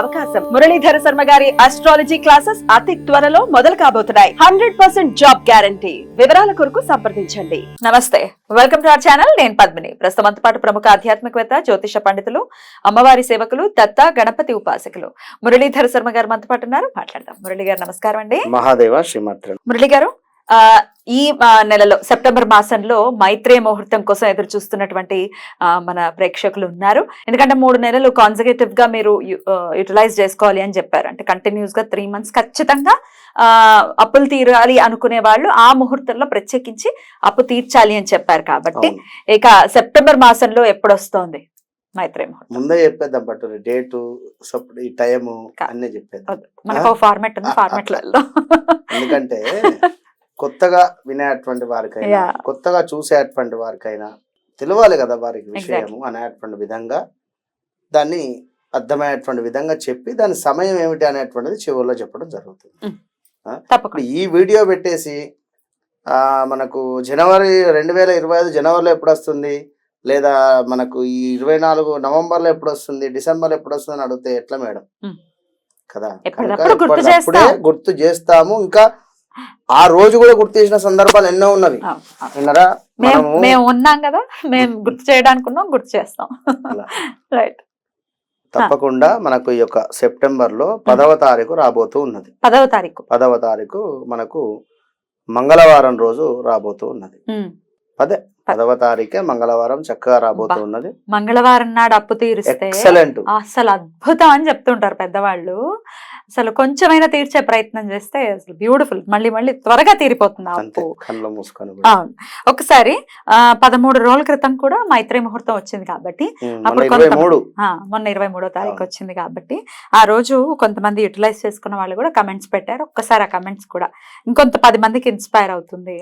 అవకాశం. మురళీధర శర్మ గారి astrology classes అతి త్వరలో మొదలు కాబోతున్నాయి. హండ్రెడ్ పర్సెంట్ జాబ్ గ్యారంటీ వివరాల కొరకు సంప్రదించండి. నమస్తే. వెల్కమ్ టు అవర్ ఛానల్ నేను పద్మిని. ప్రస్తుతం పాటు ప్రముఖ ఆధ్యాత్మికవేత్త జ్యోతిష పండితులు అమ్మవారి సేవకులు దత్త గణపతి ఉపాసకులు. మురళీధర శర్మ గారు మనతో పాటు ఉన్నారు. మాట్లాడదాం. మురళి గారు నమస్కారం అండి. మహాదేవ శ్రీమాత్ర మురళి గారు ఈ నెలలో సెప్టెంబర్ మాసంలో మైత్రేయ ముహూర్తం కోసం ఎదురు చూస్తున్నటువంటి మన ప్రేక్షకులు ఉన్నారు. ఎందుకంటే మూడు నెలలు కాన్సర్వేటివ్గా మీరు యూటిలైజ్ చేసుకోవాలి అని చెప్పారు. అంటే కంటిన్యూస్గా త్రీ మంత్స్ ఖచ్చితంగా ఆ, అప్పులు తీరాలి అనుకునే వాళ్ళు ఆ ముహూర్తంలో ప్రత్యేకించి అప్పు తీర్చాలి అని చెప్పారు కాబట్టి ఇక సెప్టెంబర్ మాసంలో ఎప్పుడు వస్తోంది మైత్రేయ ముహూర్తం? ముందే చెప్పేద్దాం పట్టు డేటు ఈ టైము అన్ని చెప్పేద్దాం. వద్దు. మనకు ఫార్మాట్ ఉంది ఎందుకంటే కొత్తగా వినేటువంటి వారికైనా. కొత్తగా చూసేటువంటి వారికైనా తెలియాలి కదా వారికి విషయము అనేటువంటి విధంగా. దాన్ని అర్థమయ్యేటువంటి విధంగా చెప్పి దాని సమయం ఏమిటి అనేటువంటిది చివరిలో చెప్పడం జరుగుతుంది. ఇప్పుడు తప్పకుండా. ఈ వీడియో పెట్టేసి ఆ మనకు జనవరి రెండు వేల ఇరవై ఐదు జనవరిలో ఎప్పుడు వస్తుంది? లేదా మనకు ఈ ఇరవై నాలుగు నవంబర్లో ఎప్పుడు వస్తుంది? డిసెంబర్ ఎప్పుడు వస్తుంది అని అడిగితే ఎట్లా మేడం? Hmm. కదా. గుర్తు చేస్తాము. ఇంకా ఆ రోజు కూడా గుర్తు చేసిన సందర్భాలు ఎన్నో ఉన్నవి. విన్నారా? మేము ఉన్నాం కదా మేము గుర్తు చేయడానికి ఉన్నాం గుర్తు చేస్తాం. రైట్ తప్పకుండా మనకు ఈ యొక్క సెప్టెంబర్లో పదవ తారీఖు రాబోతూ ఉన్నది. పదవ తారీఖు. పదవ తారీఖు మనకు మంగళవారం రోజు రాబోతూ ఉన్నది. పదే పదవ తారీఖే మంగళవారం చక్కగా రాబోతూ అబ్బా. ఉన్నది. మంగళవారం నాడు అప్పు తీరిస్తే ఎక్సలెంట్ అసలు అద్భుతం అని చెప్తుంటారు పెద్దవాళ్ళు. అసలు కొంచెమైనా తీర్చే ప్రయత్నం చేస్తే అసలు బ్యూటిఫుల్ మళ్ళీ మళ్ళీ త్వరగా తీరిపోతుంది అప్పు. అవును. ఒకసారి పదమూడు రోజుల క్రితం కూడా మైత్రి ముహూర్తం వచ్చింది కాబట్టి అప్పుడు కొంత- మొన్న ఇరవై మూడో తారీఖు. వచ్చింది కాబట్టి ఆ రోజు కొంతమంది యూటిలైజ్ చేసుకున్న వాళ్ళు కూడా కమెంట్స్ పెట్టారు. ఒక్కసారి ఆ కమెంట్స్ కూడా ఇంకొంత పది మందికి ఇన్స్పైర్ అవుతుంది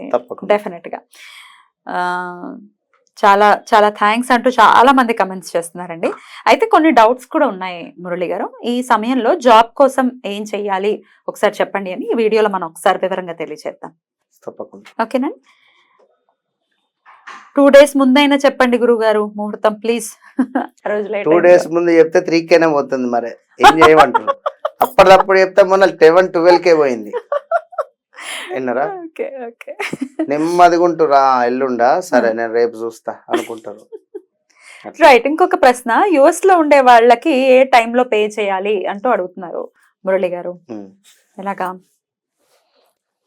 డెఫినెట్గా. చాలా చాలా థ్యాంక్స్ అంటూ చాలా మంది కమెంట్స్ చేస్తున్నారండి. అయితే కొన్ని డౌట్స్ కూడా ఉన్నాయి మురళి గారు. ఈ సమయంలో జాబ్ కోసం ఏం చెయ్యాలి? ఒకసారి చెప్పండి అని ఈ వీడియోలో మనం ఒకసారి వివరంగా తెలియజేద్దాం తప్పకుండా. ఓకేనండి టూ డేస్ ముందైనా చెప్పండి గురువు గారు ముహూర్తం ప్లీజ్ టూ డేస్ ముందు చెప్తే త్రీ కేనే పోతుంది మరి. ఏం చేయమంటారు అప్పటిదప్పుడు చెప్తే మొన్న లెవెన్ ట్వెల్వ్ కే పోయింది. విన్నారా? ఓకే నెమ్మదిగుంటురా ఎల్లుండా. సరే నేను రేపు చూస్తా అనుకుంటారు. రైట్ ఇంకొక ప్రశ్న. యుఎస్లో ఉండే వాళ్ళకి ఏ టైంలో పే చేయాలి అంటూ అడుగుతున్నారు మురళి గారు. ఎలాగా?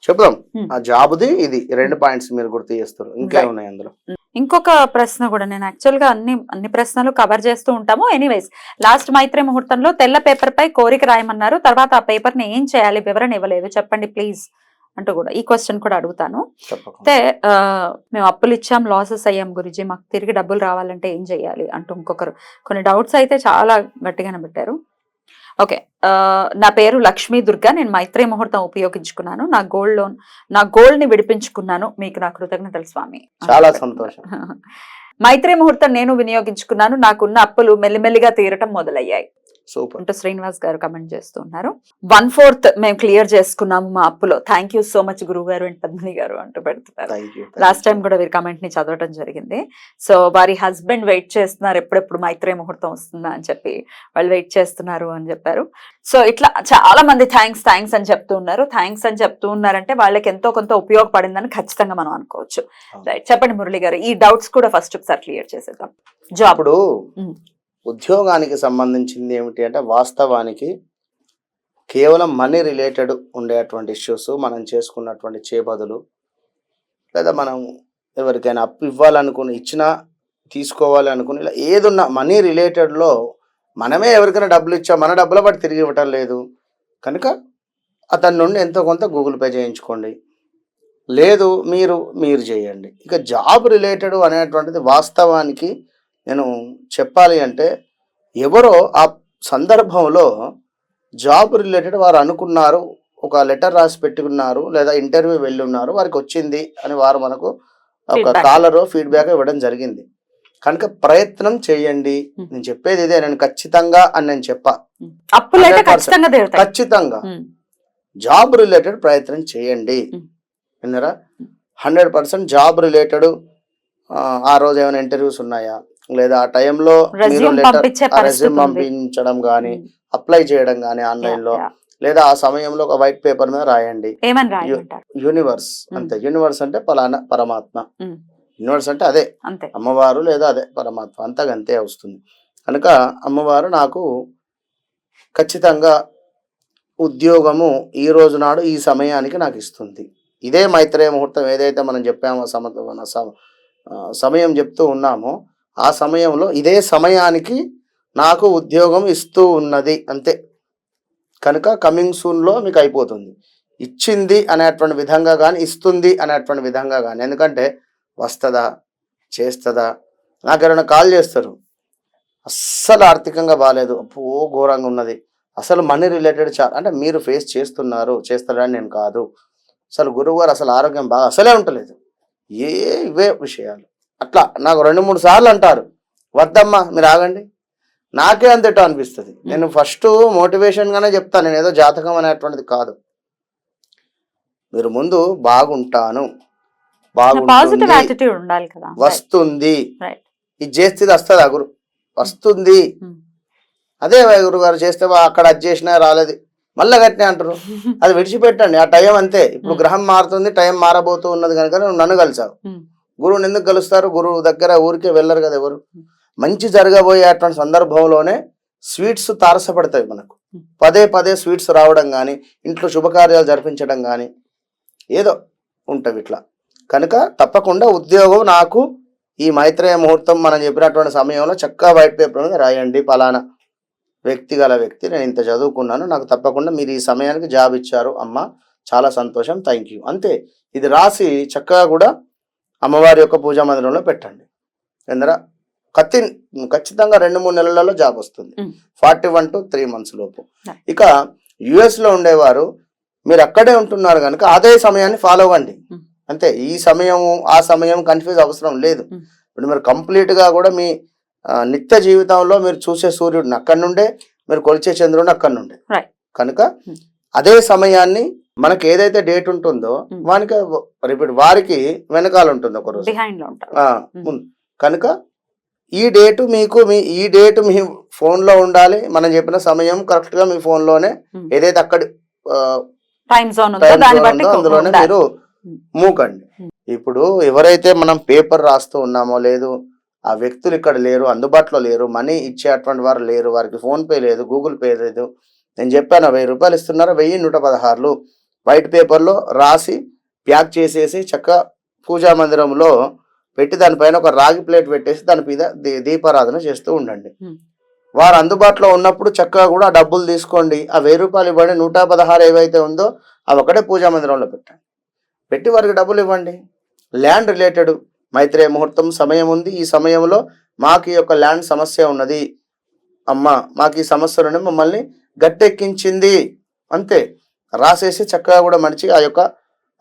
చెప్దాం. ఆ జాబుది ఇది. రెండు పాయింట్స్ మీరు గుర్తు చేస్తారు ఇంకే. ఉన్నాయి అందులో? ఇంకొక ప్రశ్న కూడా. నేను యాక్చువల్గా అన్ని అన్ని ప్రశ్నలు కవర్ చేస్తూ ఉంటాము. ఎనీవేస్ లాస్ట్ మైత్రి ముహూర్తంలో తెల్ల పేపర్ పై కోరిక రాయమన్నారు. తర్వాత ఆ పేపర్ని ఏం చేయాలి? వివరణ ఇవ్వలేదు. చెప్పండి ప్లీజ్ అంటూ కూడా ఈ క్వశ్చన్ కూడా అడుగుతాను. అయితే మేము అప్పులు ఇచ్చాం లాసెస్ అయ్యాం గురించి మాకు తిరిగి డబ్బులు రావాలంటే ఏం చేయాలి? అంటూ ఇంకొకరు. కొన్ని డౌట్స్ అయితే చాలా గట్టిగానే పెట్టారు. ఓకే నా పేరు లక్ష్మీ దుర్గా నేను మైత్రి ముహూర్తం ఉపయోగించుకున్నాను. నా గోల్డ్ లోన్ నా గోల్డ్ని విడిపించుకున్నాను. మీకు నా కృతజ్ఞతలు స్వామి. చాలా సంతోషం. మైత్రి ముహూర్తం నేను వినియోగించుకున్నాను. నాకున్న అప్పులు మెల్లిమెల్లిగా తీరటం మొదలయ్యాయి. సూపర్. అంటూ శ్రీనివాస్ గారు కమెంట్ చేస్తూ ఉన్నారు వన్ ఫోర్త్ మేము క్లియర్ చేసుకున్నాము మా అప్పులో. థ్యాంక్ యూ సో మచ్ గురువు గారు అండ్ పద్మిని గారు అంటూ పెడుతున్నారు. లాస్ట్ టైం కూడా వీరి కమెంట్ని చదవటం జరిగింది. సో వారి హస్బెండ్ వెయిట్ చేస్తున్నారు. ఎప్పుడెప్పుడు మైత్రేయ ముహూర్తం వస్తుందా అని చెప్పి వాళ్ళు వెయిట్ చేస్తున్నారు అని చెప్పారు. సో ఇట్లా చాలా మంది థ్యాంక్స్ థ్యాంక్స్ అని చెప్తూ ఉన్నారు. థ్యాంక్స్ అని చెప్తూ ఉన్నారంటే వాళ్ళకి ఎంతో కొంత ఉపయోగపడిందని ఖచ్చితంగా మనం అనుకోవచ్చు. రైట్. చెప్పండి మురళి గారు. ఈ డౌట్స్ కూడా ఫస్ట్ ఒకసారి క్లియర్ చేసేద్దాం. జాబ్. ఉద్యోగానికి సంబంధించింది ఏమిటి అంటే వాస్తవానికి కేవలం మనీ రిలేటెడ్ ఉండేటువంటి ఇష్యూస్ మనం చేసుకున్నటువంటి చేబదులు లేదా మనం ఎవరికైనా అప్పు ఇవ్వాలనుకుని ఇచ్చినా తీసుకోవాలి అనుకుని ఇలా ఏదున్నా మనీ రిలేటెడ్లో మనమే ఎవరికైనా డబ్బులు ఇచ్చా మన డబ్బుల బట్టి తిరిగి ఇవ్వటం లేదు. కనుక అతని నుండి ఎంతో కొంత గూగుల్ పే చేయించుకోండి. లేదు మీరు మీరు చేయండి. ఇక జాబ్ రిలేటెడ్ అనేటువంటిది వాస్తవానికి నేను చెప్పాలి అంటే ఎవరో ఆ సందర్భంలో జాబ్ రిలేటెడ్ వారు అనుకున్నారు ఒక లెటర్ రాసి పెట్టుకున్నారు లేదా ఇంటర్వ్యూ వెళ్ళి ఉన్నారు వారికి వచ్చింది అని వారు మనకు ఒక. కాలర్ ఫీడ్బ్యాక్ ఇవ్వడం జరిగింది. కనుక ప్రయత్నం చేయండి. Hmm. నేను చెప్పేది ఇదే నేను ఖచ్చితంగా అని నేను చెప్పా. 100% ఖచ్చితంగా ఉమ్, జాబ్ రిలేటెడ్ ప్రయత్నం చేయండి. Hmm. విన్నారా? హండ్రెడ్ పర్సెంట్ జాబ్ రిలేటెడ్ ఆ రోజు ఏమైనా ఇంటర్వ్యూస్ ఉన్నాయా? లేదా ఆ టైంలో పంపించడం కానీ అప్లై చేయడం కానీ ఆన్లైన్లో. లేదా ఆ సమయంలో ఒక వైట్ పేపర్ మీద రాయండి. యూనివర్స్. అంతే. యూనివర్స్ అంటే పలానా పరమాత్మ. యూనివర్స్ అంటే అదే. అమ్మవారు లేదా అదే పరమాత్మ. అంతగా అంతే వస్తుంది. కనుక అమ్మవారు నాకు ఖచ్చితంగా ఉద్యోగము ఈ రోజు నాడు ఈ సమయానికి నాకు ఇస్తుంది. ఇదే మైత్రేయ ముహూర్తం ఏదైతే మనం చెప్పామో సమ సమయం చెప్తూ ఉన్నామో ఆ సమయంలో ఇదే సమయానికి నాకు ఉద్యోగం ఇస్తూ ఉన్నది అంతే. కనుక కమింగ్ సూన్లో మీకు అయిపోతుంది. ఇచ్చింది అనేటువంటి విధంగా కానీ ఇస్తుంది అనేటువంటి విధంగా కానీ ఎందుకంటే వస్తుందా చేస్తుందా? నాకు ఎవరైనా కాల్ చేస్తారు. అస్సలు ఆర్థికంగా బాగాలేదు అప్పో ఘోరంగా ఉన్నది. అసలు మనీ రిలేటెడ్ చాలా అంటే మీరు ఫేస్ చేస్తున్నారు చేస్తారని నేను కాదు. అసలు గురువు అసలు ఆరోగ్యం బాగా అసలే ఉండలేదు ఏ ఇవే విషయాలు. అట్లా నాకు రెండు మూడు సార్లు అంటారు. వద్దమ్మా మీరు ఆగండి. నాకే అంతటో అనిపిస్తుంది. నేను ఫస్ట్ మోటివేషన్గానే చెప్తాను నేను ఏదో జాతకం అనేటువంటిది కాదు. మీరు ముందు బాగుంటాను. బాగుంటుంది వస్తుంది. ఇది చేస్తే వస్తుంది గురు? వస్తుంది. అదే గురువు గారు చేస్తే అక్కడ అది చేసినా రాలేదు. మళ్ళీ గట్టినే అంటారు అది విడిచిపెట్టండి ఆ టైం అంతే. ఇప్పుడు. గ్రహం మారుతుంది టైం మారబోతూ ఉన్నది కనుక నువ్వు నన్ను కలిసావు. గురువుని ఎందుకు కలుస్తారు? గురువు దగ్గర ఊరికే వెళ్ళరు కదా ఎవరు? మంచి మంచి జరగబోయేటువంటి సందర్భంలోనే స్వీట్స్ తారసపడతాయి మనకు. పదే పదే స్వీట్స్ రావడం కానీ ఇంట్లో శుభకార్యాలు జరిపించడం కానీ ఏదో ఉంటవి ఇట్లా. కనుక తప్పకుండా ఉద్యోగం నాకు ఈ మైత్రేయ ముహూర్తం మనం చెప్పినటువంటి సమయంలో చక్కగా వైట్ పేపర్ మీద రాయండి. పలానా వ్యక్తి గల వ్యక్తి నేను ఇంత చదువుకున్నాను నాకు తప్పకుండా మీరు ఈ సమయానికి జాబ్ ఇచ్చారు అమ్మ. చాలా సంతోషం. థ్యాంక్ యూ అంతే. ఇది రాసి చక్కగా కూడా అమ్మవారి యొక్క పూజా మందిరంలో పెట్టండి ఎందురా కత్తి ఖచ్చితంగా రెండు మూడు నెలలలో జాబ్ వస్తుంది. Forty one two three months లోపు. ఇక యుఎస్లో ఉండేవారు మీరు అక్కడే ఉంటున్నారు కనుక అదే సమయాన్ని ఫాలో అవ్వండి. అంతే ఈ సమయం ఆ సమయం కన్ఫ్యూజ్ అవసరం లేదు. ఇప్పుడు మీరు కంప్లీట్గా కూడా మీ నిత్య జీవితంలో మీరు చూసే సూర్యుడిని అక్కడి నుండే మీరు కొలిచే చంద్రుడిని అక్కడి నుండే. కనుక. అదే సమయాన్ని మనకి ఏదైతే డేట్ ఉంటుందో. వానికి రిపీట్ వారికి వెనకాల ఉంటుంది ఒక రోజు బిహైండ్లో ఉంటారు ఆ. ముందు కనుక ఈ డేటు మీకు మీ ఈ డేటు మీ phone లో ఉండాలి మనం చెప్పిన సమయం కరెక్ట్గా మీ phone లోనే. ఏదైతే అక్కడి టైం జోన్ అందులోనే. మీరు. మూకండి. ఇప్పుడు ఎవరైతే మనం పేపర్ రాస్తూ ఉన్నామో లేదు ఆ వ్యక్తులు ఇక్కడ లేరు అందుబాటులో లేరు మనీ ఇచ్చేటువంటి వారు లేరు వారికి ఫోన్ పే లేదు గూగుల్ పే లేదు నేను చెప్పాను వెయ్యి రూపాయలు ఇస్తున్నారు వెయ్యి నూట పదహారులు వైట్ పేపర్లో రాసి ప్యాక్ చేసేసి చక్కగా పూజా మందిరంలో పెట్టి దానిపైన ఒక రాగి ప్లేట్ పెట్టేసి దాని మీద దీ- దీపారాధన చేస్తూ ఉండండి. వారు అందుబాటులో ఉన్నప్పుడు చక్కగా కూడా డబ్బులు తీసుకోండి. ఆ వెయ్యి రూపాయలు ఇవ్వండి. నూట పదహారు ఏవైతే ఉందో అవి ఒకటే పూజా మందిరంలో పెట్టండి. పెట్టి వారికి డబ్బులు ఇవ్వండి. ల్యాండ్ రిలేటెడ్ మైత్రేయ ముహూర్తం సమయం ఉంది. ఈ సమయంలో మాకు ఈ యొక్క ల్యాండ్ సమస్య ఉన్నది. అమ్మ మాకు ఈ సమస్య నుండి మమ్మల్ని గట్టెక్కించింది. అంతే. రాసేసి చక్కగా కూడా మడిచి ఆ యొక్క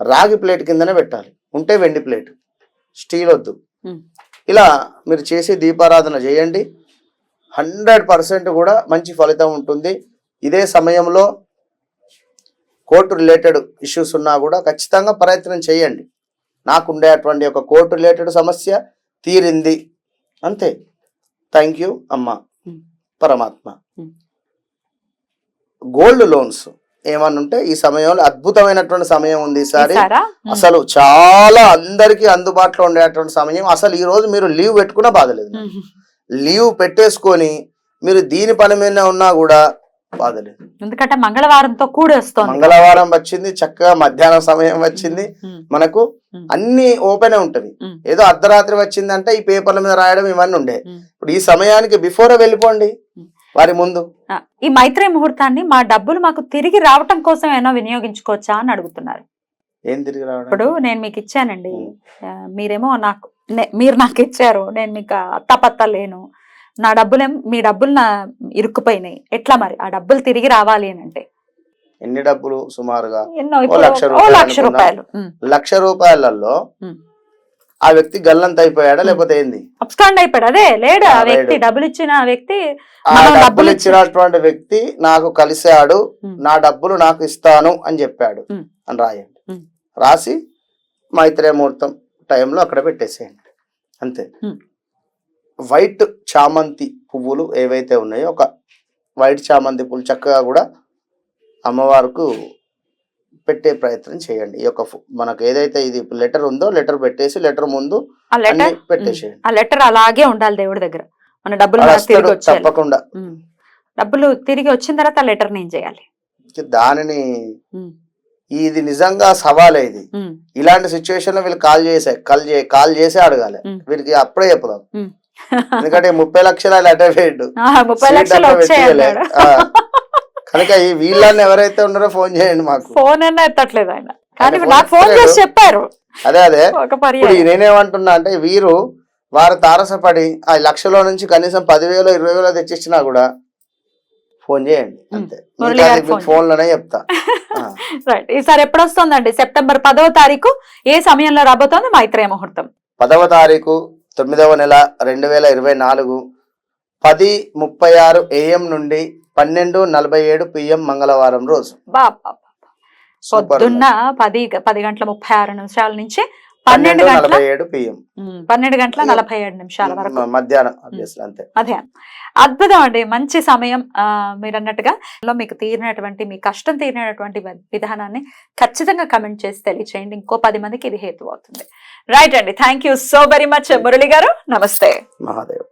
రాగి ప్లేట్ కిందనే పెట్టాలి. ఉంటే వెండి ప్లేట్. స్టీల్ వద్దు. ఇలా మీరు చేసి దీపారాధన చేయండి. హండ్రెడ్ పర్సెంట్ కూడా మంచి ఫలితం ఉంటుంది. ఇదే సమయంలో కోర్టు రిలేటెడ్ ఇష్యూస్ ఉన్నా కూడా ఖచ్చితంగా ప్రయత్నం చేయండి. నాకు ఉండేటువంటి ఒక కోర్టు రిలేటెడ్ సమస్య తీరింది. అంతే. థ్యాంక్ యూ అమ్మ. పరమాత్మ. Gold loans. ఏమన్నా ఉంటే ఈ సమయంలో అద్భుతమైనటువంటి సమయం ఉంది ఈసారి. అసలు చాలా అందరికీ అందుబాటులో ఉండేటువంటి సమయం అసలు ఈ రోజు మీరు లీవ్ పెట్టుకున్నా బాధలేదు. లీవ్ పెట్టేసుకొని మీరు దీని పని మీద ఉన్నా కూడా బాధలేదు ఎందుకంటే మంగళవారంతో కూడి వస్తోంది మంగళవారం వచ్చింది చక్కగా మధ్యాహ్నం సమయం వచ్చింది. మనకు. అన్ని ఓపెన్ ఉంటవి ఉమ్. ఏదో అర్ధరాత్రి వచ్చిందంటే ఈ పేపర్ల మీద రాయడం ఇవన్నీ ఉండే. ఇప్పుడు ఈ సమయానికి బిఫోర్ వెళ్ళిపోండి. వారి ముందు. ఈ మైత్రేయ ముహూర్తాన్ని మా డబ్బులు మాకు తిరిగి రావటం కోసం ఏమైనా వినియోగించుకోవచ్చా అని అడుగుతున్నారు. ఏం తిరిగి రావడం? ఇప్పుడు నేను మీకు ఇచ్చానండి. ఆ, మీరేమో నాకు నే- మీరు నాకు ఇచ్చారు. నేను మీకు అత్తపత్త లేను నా డబ్బులేం మీ డబ్బులు నా ఇరుక్కుపోయినాయి. ఎట్లా మరి? ఆ డబ్బులు తిరిగి రావాలి అని అంటే. ఎన్ని డబ్బులు సుమారుగా? ఎన్నో ఇప్పుడు లక్ష ఓ రూపాయలు లక్ష అనుకుందాం. రూపాయలు. లక్ష రూపాయలలో ఉమ్. ఆ వ్యక్తి గల్లంత అయిపోయాడా లేకపోతే ఏంది? అబ్స్కాండ్ అయిపోయాడు అదే లేడు ఆ వ్యక్తి. డబ్బులు ఇచ్చిన వ్యక్తి ఆ మనం డబ్బులు డబ్బులు ఇచ్చినటువంటి వ్యక్తి నాకు కలిశాడు. నా డబ్బులు నాకు ఇస్తాను అని చెప్పాడు ఉమ్. అని రాయండి ఉమ్. రాసి మైత్రేయ ముహూర్తం టైంలో అక్కడ పెట్టేసేయండి అంతే ఉమ్. వైట్ చామంతి పువ్వులు ఏవైతే ఉన్నాయో ఒక వైట్ చామంతి పువ్వులు చక్కగా కూడా అమ్మవారికి పెట్టే ప్రయత్నం చేయండి. ఈ యొక్క మనకు ఏదైతే ఇది లెటర్ ఉందో లెటర్ పెట్టేసి లెటర్ ముందు ఆ లెటర్ పెట్టేసేయండి. ఆ లెటర్ అలాగే ఉండాలి దేవుడి దగ్గర. మన డబ్బులు తప్పకుండా. డబ్బులు తిరిగి వచ్చిన తర్వాత లెటర్ నేను చేయాలి. దానిని. ఇది నిజంగా సవాలే ఇది. ఇలాంటి సిచ్యువేషన్లో వీళ్ళు కాల్ చేసే కాల్ చే కాల్ చేసి అడగాలి. వీరికి అప్పుడే చెప్పుదాం. ఎందుకంటే ముప్పై లక్షలు అటే వేయడు ముప్పై లక్షలు కనుక ఈ వీళ్ళని ఎవరైతే ఉన్నారో ఫోన్ చేయండి మాకు. ఫోన్ అన్నా ఎత్తట్లేదు ఆయన. కానీ నాకు ఫోన్ చేసి. చెప్పారు. అదే అదే. నేనేమంటున్నా అంటే వీరు వారు తారసపడి ఆ లక్షలో నుంచి కనీసం పదివేలు ఇరవై వేలు తెచ్చిచ్చినా కూడా ఫోన్ చేయండి అంతే. ఫోన్. లోనే చెప్తా. రైట్ ఈసారి ఎప్పుడు వస్తుందండి సెప్టెంబర్ పదవ తారీఖు ఏ సమయంలో రాబోతోంది? మైత్రేయ ముహూర్తం. పదవ తారీఖు తొమ్మిదవ నెల రెండు వేల ఇరవై నాలుగు పది ముప్పై ఆరు ఏఎం నుండి పన్నెండు నలభై ఏడు పిఎం మంగళవారం రోజు. బా బా, బా. సూపర్ పొద్దున్న పది పది గంటల ముప్పై ఆరు నిమిషాల నుంచి పన్నెండు గంటల నలభై ఏడు పిఎం పన్నెండు గంటల నలభై ఏడు నిమిషాల వరకు. మధ్యాహ్నం అంతే. అదే. అద్భుతం అండి. మంచి సమయం మీరు అన్నట్టుగా లో మీకు తీరినటువంటి మీ కష్టం తీరినటువంటి విధానాన్ని ఖచ్చితంగా కమెంట్ చేసి తెలియచేయండి. ఇంకో పది మందికి ఇది హేతు అవుతుంది. రైట్ అండి. Thank you so very much Murali గారు. నమస్తే. మహాదేవ్.